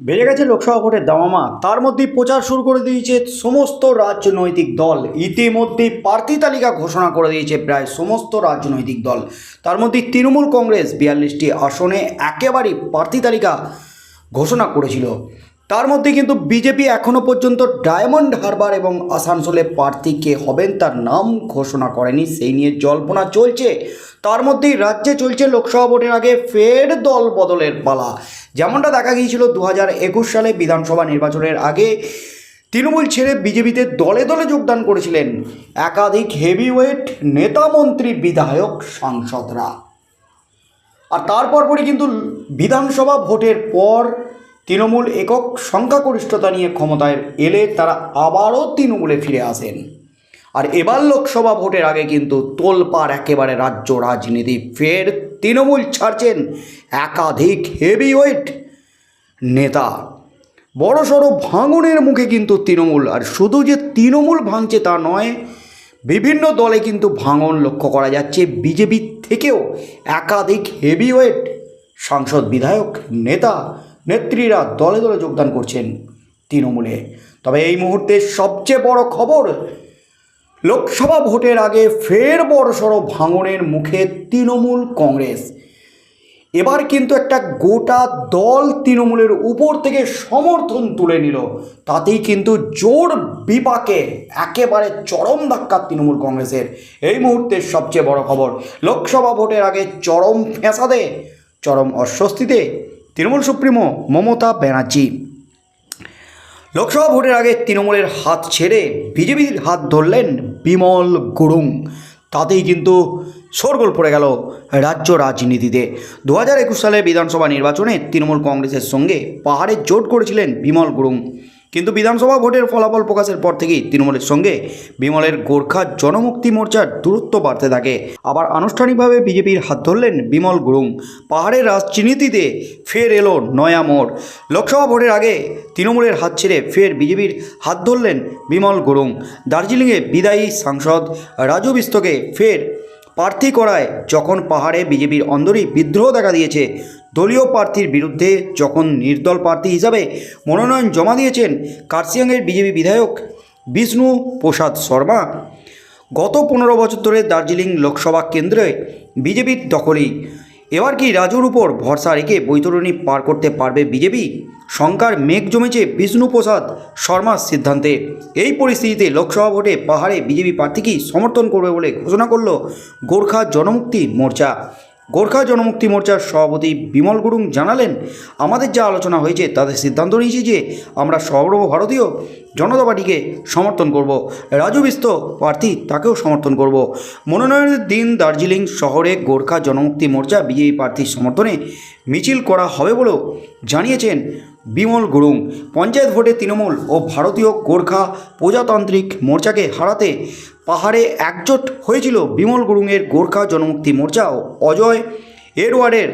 বেড়ে গেছে লোকসভা ভোটের দামামা। তার মধ্যেই প্রচার শুরু করে দিয়েছে সমস্ত রাজনৈতিক দল। ইতিমধ্যে প্রার্থী তালিকা ঘোষণা করে দিয়েছে প্রায় সমস্ত রাজনৈতিক দল। তার মধ্যে তৃণমূল কংগ্রেস বিয়াল্লিশটি আসনে একেবারেই প্রার্থী তালিকা ঘোষণা করেছিল। তার মধ্যে কিন্তু বিজেপি এখনও পর্যন্ত ডায়মন্ড হারবার এবং আসানসোলে প্রার্থী কে হবেন তার নাম ঘোষণা করেনি, সেই নিয়ে জল্পনা চলছে। তার মধ্যেই রাজ্যে চলছে লোকসভা ভোটের আগে ফের দল বদলের পালা। যেমনটা দেখা গিয়েছিল দু হাজার একুশ সালে বিধানসভা নির্বাচনের আগে, তৃণমূল ছেড়ে বিজেপিতে দলে দলে যোগদান করেছিলেন একাধিক হেভিওয়েট নেতা মন্ত্রী বিধায়ক সাংসদরা। আর তারপর পরই কিন্তু বিধানসভা ভোটের পর তৃণমূল একক সংখ্যাগরিষ্ঠতা নিয়ে ক্ষমতায় এলে তারা আবারও তৃণমূলে ফিরে আসেন। আর এবার লোকসভা ভোটের আগে কিন্তু তোলপাড় একেবারে রাজ্য রাজনীতি। ফের তৃণমূল ছাড়ছেন একাধিক হেভিওয়েট নেতা। বড় সড়ো ভাঙনের মুখে কিন্তু তৃণমূল। আর শুধু যে তৃণমূল ভাঙছে তা নয়, বিভিন্ন দলে কিন্তু ভাঙন লক্ষ্য করা যাচ্ছে। বিজেপি থেকেও একাধিক হেভিওয়েট সাংসদ, বিধায়ক, নেতা নেত্রীরা দলে দলে যোগদান করছেন তৃণমূলে। তবে এই মুহূর্তে সবচেয়ে বড় খবর, লোকসভা ভোটের আগে ফের বড়সড় ভাঙনের মুখে তৃণমূল কংগ্রেস। এবার কিন্তু একটা গোটা দল তৃণমূলের উপর থেকে সমর্থন তুলে নিল। তাতেই কিন্তু জোর বিপাকে একেবারে চরম ধাক্কা তৃণমূল কংগ্রেসের। এই মুহূর্তের সবচেয়ে বড় খবর, লোকসভা ভোটের আগে চরম ফেঁসাদে, চরম অস্বস্তিতে তৃণমূল সুপ্রিমো মমতা ব্যানার্জি। লোকসভা ভোটের আগে তৃণমূলের হাত ছেড়ে বিজেপির হাত ধরলেন বিমল গুরুং। তাতেই কিন্তু শোরগোল পড়ে গেল রাজ্য রাজনীতিতে। দু হাজার একুশ সালে বিধানসভা নির্বাচনে তৃণমূল কংগ্রেসের সঙ্গে পাহাড়ে জোট করেছিলেন বিমল গুরুং। কিন্তু বিধানসভা ভোটের ফলাফল প্রকাশের পর থেকেই তৃণমূলের সঙ্গে বিমলের গোর্খা জনমুক্তি মোর্চার দূরত্ব বাড়তে থাকে। আবার আনুষ্ঠানিকভাবে বিজেপির হাত ধরলেন বিমল গুরুং। পাহাড়ের রাজনীতিতে ফের এলো নয়া মোড়। লোকসভা ভোটের আগে তৃণমূলের হাত ছেড়ে ফের বিজেপির হাত ধরলেন বিমল গুরুং। দার্জিলিংয়ে বিদায়ী সাংসদ রাজু বিস্তকে ফের প্রার্থী করায় যখন পাহাড়ে বিজেপির অন্দরই বিদ্রোহ দেখা দিয়েছে, দলীয় প্রার্থীর বিরুদ্ধে যখন নির্দল প্রার্থী হিসাবে মনোনয়ন জমা দিয়েছেন কার্সিয়াংয়ের বিজেপি বিধায়ক বিষ্ণু প্রসাদ শর্মা, গত পনেরো বছর ধরে দার্জিলিং লোকসভা কেন্দ্রে বিজেপির দখলেই এবার কি রাজুর উপর ভরসা রেখে বৈতরণী পার করতে পারবে বিজেপি? শঙ্কার মেঘ জমেছে বিষ্ণুপ্রসাদ শর্মার সিদ্ধান্তে। এই পরিস্থিতিতে লোকসভা ভোটে পাহাড়ে বিজেপি প্রার্থীকেই সমর্থন করবে বলে ঘোষণা করল গোর্খা জনমুক্তি মোর্চা। গোর্খা জনমুক্তি মোর্চার সভাপতি বিমল গুরুং জানালেন, আমাদের যা আলোচনা হয়েছে তাদের সিদ্ধান্ত নিয়েছি যে আমরা সর্বভারতীয় জনতা পার্টিকে সমর্থন করব। রাজু বিস্ত প্রার্থী তাকেও সমর্থন করব। মনোনয়নের দিন দার্জিলিং শহরে গোর্খা জনমুক্তি মোর্চা বিজেপি প্রার্থীর সমর্থনে মিছিল করা হবে বলেও জানিয়েছেন বিমল গুরুং। পঞ্চায়েত ভোটে তৃণমূল ও ভারতীয় গোর্খা প্রজাতান্ত্রিক মোর্চাকে হারাতে পাহাড়ে একজোট হয়েছিল বিমল গুরুংয়ের গোর্খা জনমুক্তি মোর্চা অজয় এরওয়ার্ডের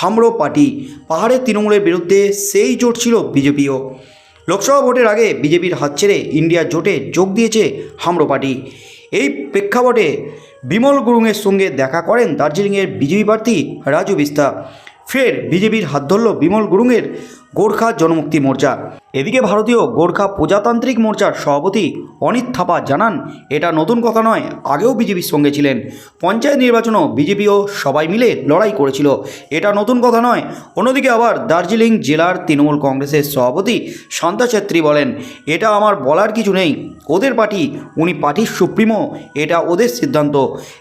হামরো পার্টি। পাহাড়ের তৃণমূলের বিরুদ্ধে সেই জোট ছিল বিজেপিও। লোকসভা ভোটের আগে বিজেপির হাত ছেড়ে ইন্ডিয়া জোটে যোগ দিয়েছে হামরো পার্টি। এই প্রেক্ষাপটে বিমল গুরুংয়ের সঙ্গে দেখা করেন দার্জিলিংয়ের বিজেপি প্রার্থী রাজু বিস্তা। ফের বিজেপির হাত ধরল বিমল গুরুংয়ের গোর্খা জনমুক্তি মোর্চা। এদিকে ভারতীয় গোর্খা প্রজাতান্ত্রিক মোর্চার সভাপতি অনিত থাপা জানান, এটা নতুন কথা নয়, আগেও বিজেপির সঙ্গে ছিলেন। পঞ্চায়েত নির্বাচনও বিজেপিও সবাই মিলে লড়াই করেছিল। এটা নতুন কথা নয়, অন্যদিকে আবার দার্জিলিং জেলার তৃণমূল কংগ্রেসের সভাপতি শান্তা ছেত্রী বলেন, এটা আমার বলার কিছু নেই, ওদের পার্টি, উনি পার্টির সুপ্রিমো, এটা ওদের সিদ্ধান্ত।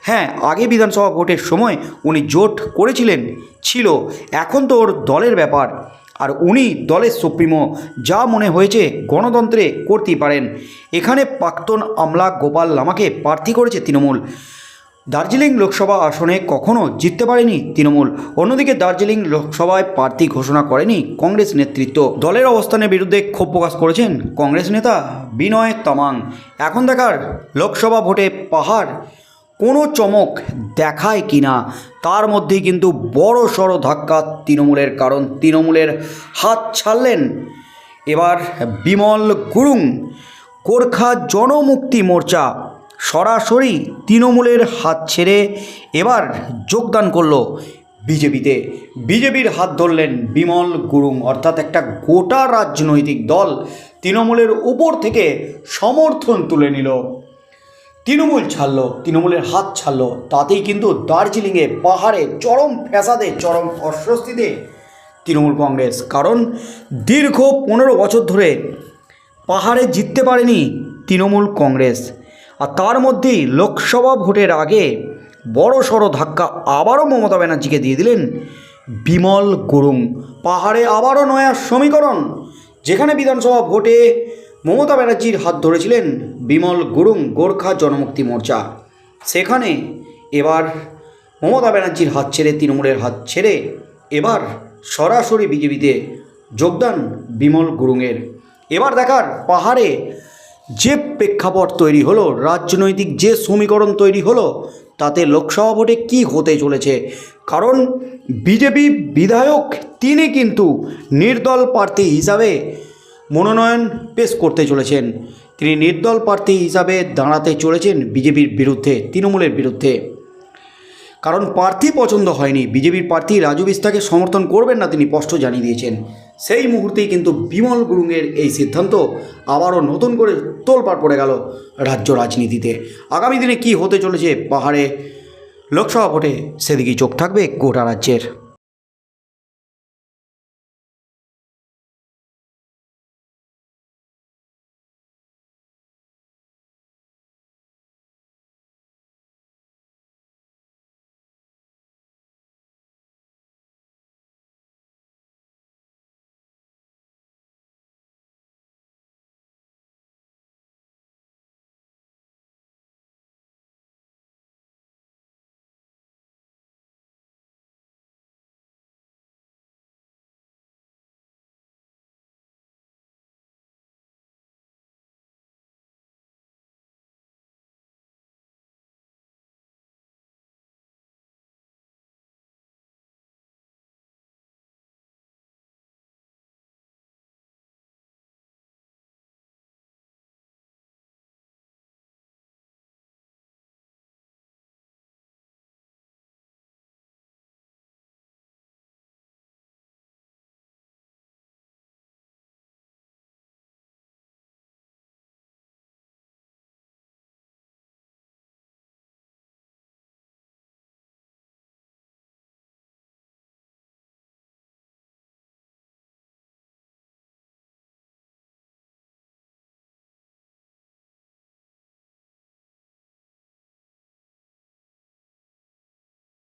হ্যাঁ আগে বিধানসভা ভোটের সময় উনি জোট করেছিলেন, ছিল, এখন তো ওর দলের ব্যাপার। আর উনি দলের সুপ্রিমো, যা মনে হয়েছে গণতন্ত্রে করতেই পারেন। এখানে প্রাক্তন আমলা গোপাল লামাকে প্রার্থী করেছে তৃণমূল। দার্জিলিং লোকসভা আসনে কখনো জিততে পারেনি তৃণমূল। অন্যদিকে দার্জিলিং লোকসভায় প্রার্থী ঘোষণা করেনি কংগ্রেস নেতৃত্ব। দলের অবস্থানের বিরুদ্ধে ক্ষোভ প্রকাশ করেছেন কংগ্রেস নেতা বিনয় তামাং। এখন দেখার লোকসভা ভোটে পাহাড়। কোনো চমক দেখায় কি না, তার মধ্যে কিন্তু বড় সড়ো ধাক্কা তৃণমূলের, কারণ তৃণমূলের হাত ছাড়লেন এবার বিমল গুরুং। গোর্খা জনমুক্তি মোর্চা সরাসরি তৃণমূলের হাত ছেড়ে এবার যোগদান করল বিজেপিতে। বিজেপির হাত ধরলেন বিমল গুরুং, অর্থাৎ একটা গোটা রাজনৈতিক দল তৃণমূলের উপর থেকে সমর্থন তুলে নিল। তৃণমূল ছাড়লো, তৃণমূলের হাত ছাড়লো। তাতেই কিন্তু দার্জিলিংয়ে পাহাড়ে চরম ফ্যাসাদে, চরম অস্বস্তিতে তৃণমূল কংগ্রেস। কারণ দীর্ঘ পনেরো বছর ধরে পাহাড়ে জিততে পারেনি তৃণমূল কংগ্রেস। আর তার মধ্যেই লোকসভা ভোটের আগে বড় সড়ো ধাক্কা আবারও মমতা ব্যানার্জিকে দিয়ে দিলেন বিমল গুরুং। পাহাড়ে আবারও নয়া সমীকরণ, যেখানে বিধানসভা ভোটে মমতা ব্যানার্জির হাত ধরেছিলেন বিমল গুরুং গোর্খা জনমুক্তি মোর্চা। সেখানে এবার মমতা ব্যানার্জির হাত ছেড়ে তৃণমূলের হাত ছেড়ে এবার সরাসরি বিজেপিতে যোগদান বিমল গুরুংয়ের। এবার দেখার পাহাড়ে যে প্রেক্ষাপট তৈরি হলো, রাজনৈতিক যে সমীকরণ তৈরি হলো, তাতে লোকসভা ভোটে কী হতে চলেছে? কারণ বিজেপি বিধায়ক তিনি কিন্তু নির্দল প্রার্থী হিসাবে মনোনয়ন পেশ করতে চলেছেন। তিনি নির্দল প্রার্থী হিসাবে দাঁড়াতে চলেছেন বিজেপির বিরুদ্ধে, তৃণমূলের বিরুদ্ধে। কারণ প্রার্থী পছন্দ হয়নি, বিজেপির প্রার্থী রাজু বিস্তাকে সমর্থন করবেন না তিনি স্পষ্ট জানিয়ে দিয়েছেন। সেই মুহূর্তেই কিন্তু বিমল গুরুংয়ের এই সিদ্ধান্ত আবারও নতুন করে তোলপাড় পড়ে গেল রাজ্য রাজনীতিতে। আগামী দিনে কি হতে চলেছে পাহাড়ে? লোকসভা ভোটে সেদিকেই চোখ থাকবে গোটা রাজ্যের।